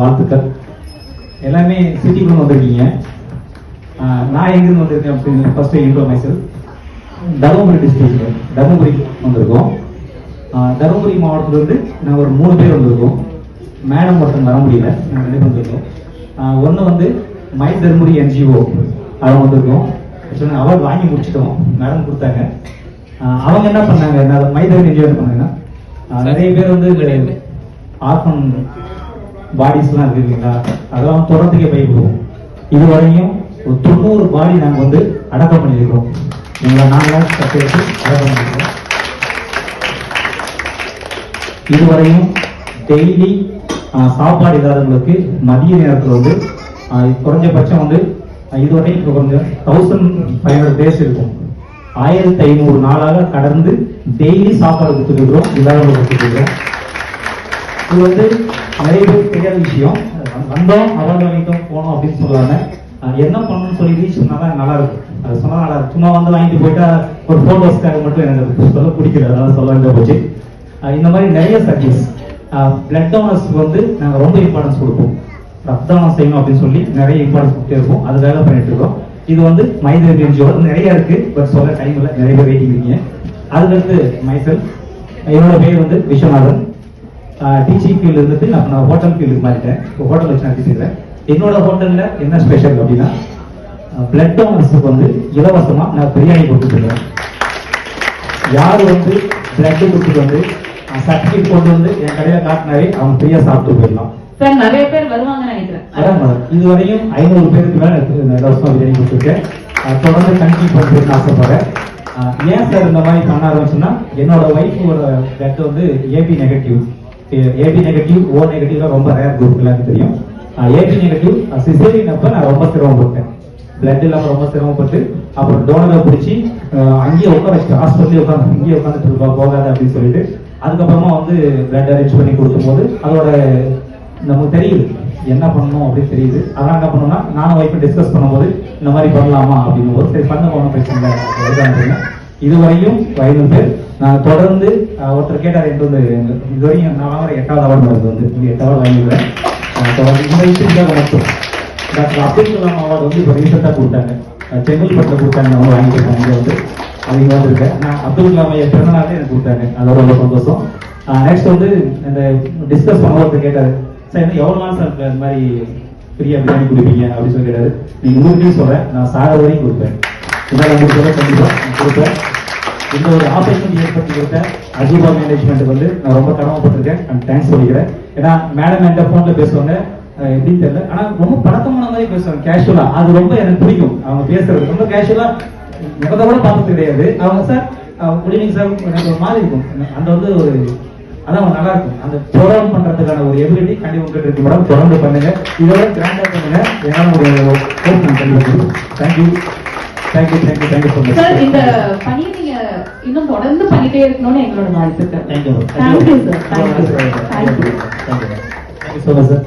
வாழ்த்துக்கள். எல்லாமே சிட்டிக்குள்ள வந்திருக்கீங்க. நான் எங்கிருந்து வந்திருக்கேன் அப்படின்னு ஃபர்ஸ்ட் இன்ட்ரோ மைசல் தருமபுரி டிஸ்ட்ரிக்ட்ல தருமபுரி வந்திருக்கோம். தருமபுரி மாவட்டத்திலிருந்து நாங்கள் ஒரு மூணு பேர் வந்திருக்கோம். மேடம் ஒருத்தங்க வர முடியல நாங்கள் ரெண்டு வந்திருக்கோம் ஒன்று வந்து மை தருமபுரி என்ஜிஓ அவங்க வந்திருக்கோம். ஆக்சுவலாக அவார்டு வாங்கி முடிச்சிட்டோம். மேடம் கொடுத்தாங்க. அவங்க என்ன பண்ணாங்க? நான் மை தருமபுரி என்ஜிஓ பண்ணாங்கன்னா நிறைய பேர் வந்து ஆர்ஃபன் பாடிஸ்லாம் இருக்குங்களா அதெல்லாம் தொடர்ந்துக்கே பயப்படுவோம் இதுவரையும் ஒரு தொண்ணூறு பாடி நாங்கள் வந்து அடக்கம் பண்ணியிருக்கோம் எங்களை நாங்கள் கட்டி அடக்கம் பண்ணியிருக்கோம் இதுவரையும் டெய்லி சாப்பாடு இல்லாதவங்களுக்கு மதிய நேரத்தில் வந்து குறைஞ்சபட்சம் வந்து இதுவரை இதுவரையும் இப்போ கொஞ்சம் தௌசண்ட் ஃபைவ் ஹண்ட்ரட் டேஸ் இருக்கும். ஆயிரத்தி ஐநூறு நாளாக கடந்து டெய்லி சாப்பாடு கொடுத்துருக்கிறோம் இல்லாதவங்களுக்கு கொடுத்துருக்கிறோம் இது வந்து நிறைய பேருக்கு தெரியாத விஷயம். வந்தோம் அவார்டு வாங்கிட்டோம் போனோம் அப்படின்னு சொல்லுவாங்க என்ன பண்ணணும்னு சொல்லி ரீச் பண்ணாதான் நல்லா இருக்கும். அது சொன்னா நல்லா சும்மா வந்து வாங்கிட்டு போயிட்டா ஒரு போட்டோஸ்க்காக மட்டும் எனக்கு சொல்ல பிடிக்கல. அதனால சொல்ல வேண்டிய போச்சு. இந்த மாதிரி நிறைய சர்வீஸ் பிளட் டோனர்ஸ்க்கு வந்து நாங்கள் ரொம்ப இம்பார்ட்டன்ஸ் கொடுப்போம். ரத்த தானம் செய்யணும் அப்படின்னு சொல்லி நிறைய இம்பார்ட்டன்ஸ் கொடுத்தே இருக்கோம் வேலை பண்ணிட்டு இருக்கோம். இது வந்து மைதர் என்ஜிஓ நிறைய இருக்கு. பட் சொல்ல டைம் இல்லை. நிறைய பேர் வெயிட்டிங் இருக்கீங்க. அதுக்கடுத்து மைசல் என்னோட பேர் வந்து விஸ்வநாதன். டீச்சிங் ஃபீல்டு இருந்துட்டு நான் நான் ஹோட்டல் ஃபீல்டுக்கு மாறிட்டேன். இப்போ ஹோட்டல் வச்சு நடத்திட்டு என்னோட ஹோட்டல்ல என்ன ஸ்பெஷல் அப்படின்னா பிளட் டோனர்ஸுக்கு வந்து இலவசமா நான் பிரியாணி கொடுத்துருக்கேன் யார் வந்து பிளட் கொடுத்துட்டு வந்து சர்டிஃபிகேட் கொண்டு வந்து என் கடையில காட்டினாரே அவன் ஃப்ரீயா சாப்பிட்டு போயிடலாம். சார் நிறைய பேர் வருவாங்கன்னு நினைக்கிறேன். madam. இதுவரையும் ஐநூறு பேருக்கு மேல எனக்கு இந்த இலவசமா பிரியாணி கொடுத்துருக்கேன். தொடர்ந்து கண்டினியூ பண்ணுறதுன்னு ஆசைப்படுறேன். ஏன் சார் இந்த மாதிரி பண்ண ஆரம்பிச்சுன்னா என்னோட ஒய்ஃபோட பிளட் வந்து AB negative AB negative O நெகட்டிவ்ல ரொம்ப ரேர் குரூப் எல்லாருக்கும் தெரியும். ஏபி நெகட்டிவ் சிசேரியன் அப்ப நான் ரொம்ப சிரமப்பட்டேன் பிளட் இல்லாம ரொம்ப சிரமப்பட்டு அப்புறம் டோனரை பிடிச்சி அங்கேயே உட்கார வச்சு ஹாஸ்பிட்டலே உட்காந்து இங்கேயே உட்காந்துட்டு இருப்பா போகாத அப்படின்னு சொல்லிட்டு அதுக்கப்புறமா வந்து பிளட் அரேஞ்ச் பண்ணி கொடுக்கும்போது அதோட நமக்கு தெரியுது என்ன பண்ணணும் அப்படின்னு தெரியுது. அதான் என்ன பண்ணோம்னா நானும் ஒய்ஃபை டிஸ்கஸ் பண்ணும்போது இந்த மாதிரி பண்ணலாமா அப்படின்னு போது சரி பண்ண போன பிரச்சனை இதுவரையும் ஐநூறு பேர் நான் தொடர்ந்து ஒருத்தர் கேட்டார் என்கிட்ட வந்து இதுவரையும் நான் வாங்குற எட்டாவது அவார்டு வருது வந்து. இது எட்டாவது வாங்கிடுவேன். தொடர்ந்து இந்த விஷயத்துக்காக மட்டும் டாக்டர் அப்துல் கலாம் அவார்டு வந்து இப்போ ரீசெண்டாக கொடுத்தாங்க. அஹ், செங்கல்பட்டில் கொடுத்தாங்க அவங்க வாங்கியிருக்காங்க இங்கே வந்து. அவங்க இங்கே வந்திருக்கேன். நான் அப்துல் கலாம் ஐயா பிறந்தநாளே எனக்கு கொடுத்தாங்க. அதோட ரொம்ப சந்தோஷம். நெக்ஸ்ட் வந்து இந்த டிஸ்கஸ் பண்ண ஒருத்தர் கேட்டார். சார் இன்னும் எவ்வளோ நாள் சார் இந்த மாதிரி ஃப்ரீயாக பிரியாணி கொடுப்பீங்க? அப்படின்னு சொல்லி கேட்டார். நீங்கள் உங்களுக்கையும் சொல்கிறேன் நான் சாக வரையும் கொடுப்பேன். இதெல்லாம் முடிச்சதை நான் கொடுப்பேன். இந்த ஒரு ஆப்பர்ச்சுனிட்டி ஏற்படுத்தி கொடுத்த அஜீபா மேனேஜ்மெண்ட்டுக்கு வந்து நான் ரொம்ப கடமைப்பட்டிருக்கேன். அண்ட் தேங்க்ஸ் சொல்லிக்கிறேன். ஏன்னா மேடம் என்கிட்ட ஃபோனில் பேசுவாங்க எப்படின்னு தெரியல. ஆனா ரொம்ப பழக்கமான மாதிரி பேசுவாங்க கேஷுவலா அது ரொம்ப எனக்கு பிடிக்கும். அவங்க பேசுறது ரொம்ப கேஷுவலா முகத்தை கூட பார்த்தது கிடையாது அவங்க சார் குட் ஈவினிங் சார் எனக்கு ஒரு மாதிரி இருக்கும். அந்த வந்து ஒரு அதான் நல்லா இருக்கும். அந்த தொடர்ந்து பண்றதுக்கான ஒரு எபிலிட்டி கண்டிப்பா உங்ககிட்ட இருக்கு மேடம் தொடர்ந்து பண்ணுங்க. இதோட கிராண்டா பண்ணுங்க. ஏன்னா ஒரு ஹோப் நான் கண்டிப்பா thank you thank you thank you thank you so much sir இந்த பணியை நீங்க இன்னும் தொடர்ந்து பண்ணிட்டே இருக்கணும்னு எங்களோட வாழ்த்துக்கள். Thank you thank you sir thank you thank you so much sir